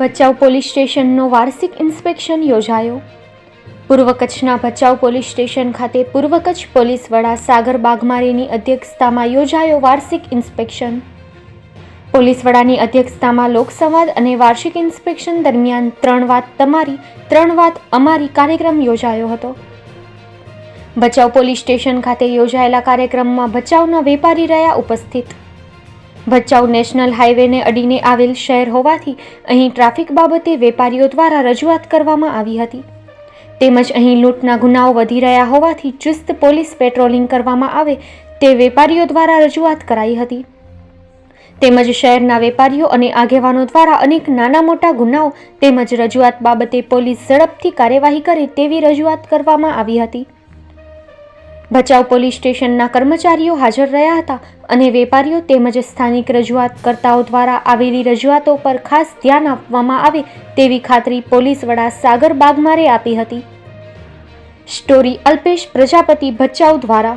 Bhachau police સ્ટેશનનો વાર્ષિક inspection યોજાયો. પૂર્વ કચ્છના ભચાઉ પોલીસ સ્ટેશન ખાતે પૂર્વ કચ્છ પોલીસ વડા સાગર બાગમારીની અધ્યક્ષતામાં યોજાયો વાર્ષિક ઇન્સ્પેક્શન. પોલીસ વડાની અધ્યક્ષતામાં લોકસંવાદ અને વાર્ષિક ઇન્સ્પેક્શન દરમિયાન ત્રણ વાત તમારી, ત્રણ વાત અમારી કાર્યક્રમ યોજાયો હતો. ભચાઉ પોલીસ સ્ટેશન ખાતે યોજાયેલા કાર્યક્રમમાં ભચાઉના વેપારી રહ્યા ઉપસ્થિત. ભચાઉ નેશનલ હાઈવેને અડીને આવેલ શહેર હોવાથી અહીં ટ્રાફિક બાબતે વેપારીઓ દ્વારા રજૂઆત કરવામાં આવી હતી. તેમજ અહીં લૂંટના ગુનાઓ વધી રહ્યા હોવાથી ચુસ્ત પોલીસ પેટ્રોલિંગ કરવામાં આવે તે વેપારીઓ દ્વારા રજૂઆત કરાઈ હતી. તેમજ શહેરના વેપારીઓ અને આગેવાનો દ્વારા અનેક નાના મોટા ગુનાઓ તેમજ રજૂઆત બાબતે પોલીસ ઝડપથી કાર્યવાહી કરે તેવી રજૂઆત કરવામાં આવી હતી. ભચાઉ પોલીસ સ્ટેશનના કર્મચારીઓ હાજર રહ્યા હતા અને વેપારીઓ તેમજ સ્થાનિક રજૂઆતકર્તાઓ દ્વારા આવેલી રજૂઆતો પર ખાસ ધ્યાન આપવામાં આવે તેવી ખાતરી પોલીસ વડા સાગર બાગમારે આપી હતી. સ્ટોરી અલ્પેશ પ્રજાપતિ ભચાઉ દ્વારા